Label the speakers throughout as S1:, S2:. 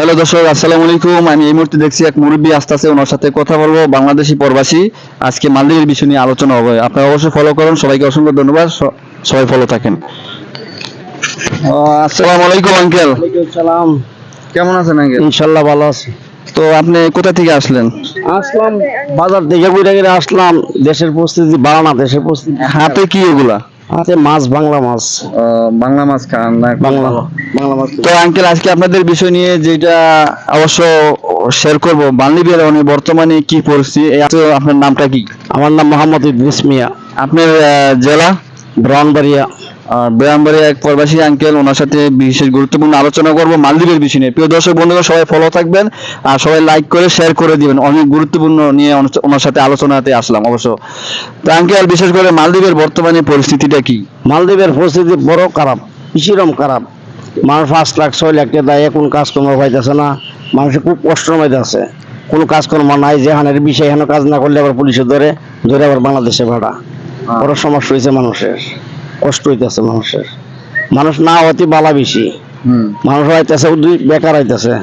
S1: Hello দর্শক আসসালামু আলাইকুম। আমি এই মুহূর্তে দেখছি এক মুরব্বী আসতেছে ওনার সাথে কথা বলব। বাংলাদেশি প্রবাসী। আজকে মালদ্বীপের বিষয় নিয়ে আলোচনা হবে। আপনারা অবশ্যই ফলো করুন। সবাইকে অসংখ্য ধন্যবাদ। সবাই ফলো থাকেন। আসসালামু আলাইকুম আঙ্কেল
S2: সালাম।
S1: কেমন আছেন আঙ্কেল
S2: ইনশাল্লাহ ভালো আছি।
S1: তো আপনি কোথা থেকে আসলেন?
S2: আসলাম বাজার থেকে ঘুরে ঘুরে আসলাম। দেশের পরিস্থিতি ভালো না দেশের পরিস্থিতি
S1: হাতে কি এগুলা?
S2: হাতে মাছ বাংলা মাছ।
S1: বাংলা মাছ খান
S2: বাংলা বাংলা মাছ
S1: তো আঙ্কেল আজকে আপনাদের বিষয় নিয়ে যেটা অবশ্য শেয়ার করব বাঙালি মানে বর্তমানে কি পরিস্থিতি? আপনার নামটা কি?
S2: আমার নাম মোহাম্মদ ইদ্রিস মিয়া।
S1: আপনার জেলা?
S2: ব্রাউনবাড়িয়া
S1: আর ব্রাহ্মণবাড়িয়া এক প্রবাসী আঙ্কেল ওনার সাথে বিশেষ গুরুত্বপূর্ণ আলোচনা করব মালদ্বীপের বিষয় নিয়ে। প্রিয় দর্শক বন্ধুরা সবাই ফলো থাকবেন আর সবাই লাইক করে শেয়ার করে দিবেন। অনেক গুরুত্বপূর্ণ নিয়ে ওনার- সাথে আলোচনাতে আসলাম অবশ্য। তো আঙ্কেল বিশেষ করে মালদ্বীপের বর্তমানে পরিস্থিতিটা কি?
S2: মালদ্বীপের পরিস্থিতি বড় খারাপ ভীষণ খারাপ। মানুষ পাঁচ লাখ ছয় লাখ টাকা দেয় এখন কাজকর্ম পাইতেছে না। মানুষের খুব কষ্ট আছে কোনো কাজকর্ম নাই যেখানের বিষয় এখানে কাজ না করলে আবার পুলিশে ধরে ধরে আবার বাংলাদেশে ভাড়া। বড় সমস্যা হয়েছে মানুষের। কষ্ট হইতেছে মানুষের। মানুষ না হতে বালা বেশি। মানুষ আইতেছে দুই বেকার আইতেছে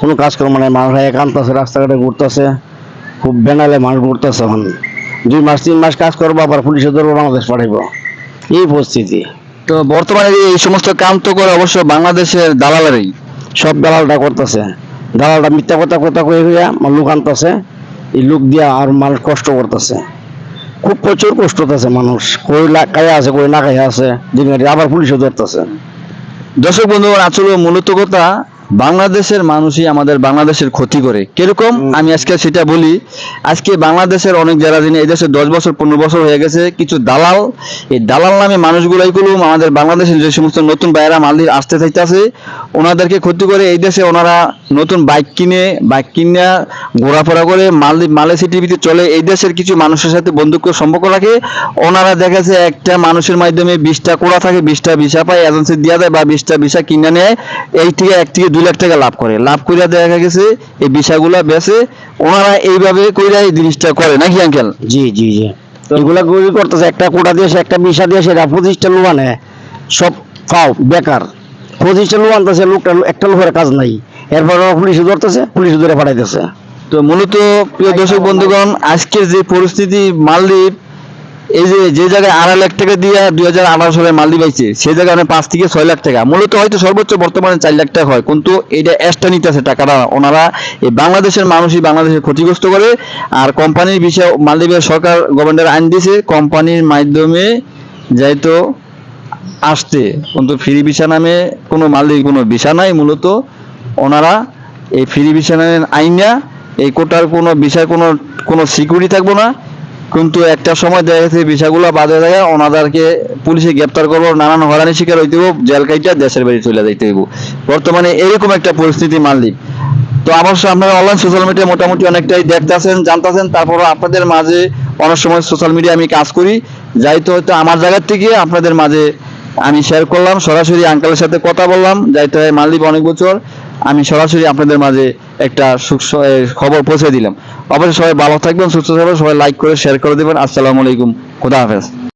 S2: কোনো কাজকর্ম নাই মানুষ একান্ত আছে রাস্তাঘাটে ঘুরতেছে। খুব বেনালে মানুষ ঘুরতেছে এখন। দুই মাস তিন মাস কাজ করব আবার পুলিশে ধরবো বাংলাদেশ পাঠাইবো। এই পরিস্থিতি।
S1: তো বর্তমানে এই সমস্ত কাম তো করে অবশ্য বাংলাদেশের দালালেরই।
S2: সব দালালটা করতেছে। দালালটা মিথ্যা কথা কথা কয়ে হইয়া লোক আনতেছে এই লোক দিয়া আর মানুষ কষ্ট করতেছে। খুব প্রচুর কষ্ট আছে মানুষ। কই লাগাই আছে কই খাইয়া আছে। আবার পুলিশও ধরতেছে।
S1: দর্শক বন্ধু আসলে মূলত কথা বাংলাদেশের মানুষই আমাদের বাংলাদেশের ক্ষতি করে। কীরকম? আমি আজকে সেটা বলি আজকে বাংলাদেশের অনেক যারা যিনি এই দেশে দশ বছর পনেরো বছর হয়ে গেছে কিছু দালাল এই দালাল নামে মানুষগুলাই গুলো আমাদের বাংলাদেশের যে সমস্ত নতুন বাইরা মালদ্বীপ আসতে থাকতেছে ওনাদেরকে ক্ষতি করে এই দেশে ওনারা নতুন বাইক কিনে বাইক কিনে ঘোরাফেরা করে মালদ্বীপ মালয়েশিয়া টিভিতে চলে এই দেশের কিছু মানুষের সাথে বন্ধুত্ব সম্পর্ক রাখে। ওনারা দেখেছে একটা মানুষের মাধ্যমে বিশটা কোড়া থাকে বিশটা ভিসা পায় এজেন্সি দিয়া দেয় বা বিশটা ভিসা কিনে নেয় এই থেকে এক থেকে দুই লাখ টাকা লাভ করে। লাভ করিয়া দেখা গেছে এই ভিসাগুলা বেচে ওনারা এইভাবে কইরা এই জিনিসটা করে। নাকি আঙ্কেল?
S2: জি জি জি। এগুলা গুলি করতেছে একটা কোটা দিয়ে একটা বিষা দিয়ে সেটা পঁচিশটা লোক আনে সব ফাও বেকার। পঁচিশটা লোক আনতেছে লোকটা একটা লোকের কাজ নাই। এরপর পুলিশে ধরতেছে পুলিশে ধরে পাঠাইতেছে।
S1: তো মূলত প্রিয় দর্শক বন্ধুগণ আজকের যে পরিস্থিতি মালদ্বীপ এই যে যে জায়গায় আড়াই লাখ টাকা দিয়ে দুই হাজার আঠারো সালে মালদ্বীপ আইছে সেই জায়গায় মানে পাঁচ থেকে ছয় লাখ টাকা। মূলত হয়তো সর্বোচ্চ বর্তমানে চার লাখ টাকা হয়, কিন্তু এটা এক্সট্রা নিতেছে টাকাটা। ওনারা এই বাংলাদেশের মানুষই বাংলাদেশের ক্ষতিগ্রস্ত করে, আর কোম্পানির বিষয়ে মালদ্বীপের সরকার গভর্নমেন্ট আইন দিয়েছে, কোম্পানির মাধ্যমে যাইতো আসতে। কিন্তু ফ্রি ভিসা নামে কোনো মালদ্বীপ কোনো ভিসা নাই, মূলত ওনারা এই ফ্রি ভিসা নামে আইনা এই কোটার কোনো ভিসার কোনো কোনো সিকিউরিটি থাকব না। কিন্তু একটা সময় দেখা গেছে ভিসাগুলো বাদে যায় ওনাদেরকে পুলিশে গ্রেপ্তার করব, নানান হরানির শিকার হইতে হইব, জেল কাইটা দেশের বাড়ি চলে যাইতে হইব। বর্তমানে এরকম একটা পরিস্থিতি মালদ্বীপ তো অবশ্য আপনারা অনলাইন সোশ্যাল মিডিয়া মোটামুটি অনেকটাই দেখতেছেন, জানতেছেন তারপরে আপনাদের মাঝে অনেক সময় সোশ্যাল মিডিয়া আমি কাজ করি। যাইতে হয়তো আমার জায়গার থেকে আপনাদের মাঝে আমি শেয়ার করলাম, সরাসরি আঙ্কেলের সাথে কথা বললাম। যাইতে হয় মালদ্বীপ অনেক বছর। আমি সরাসরি আপনাদের মাঝে একটা খবর পৌঁছে দিলাম। অবশ্যই সবাই ভালো থাকবেন, সুস্থ থাকবেন, সবাই লাইক করে শেয়ার করে দেবেন। আসসালামু আলাইকুম, খুদা হাফেজ।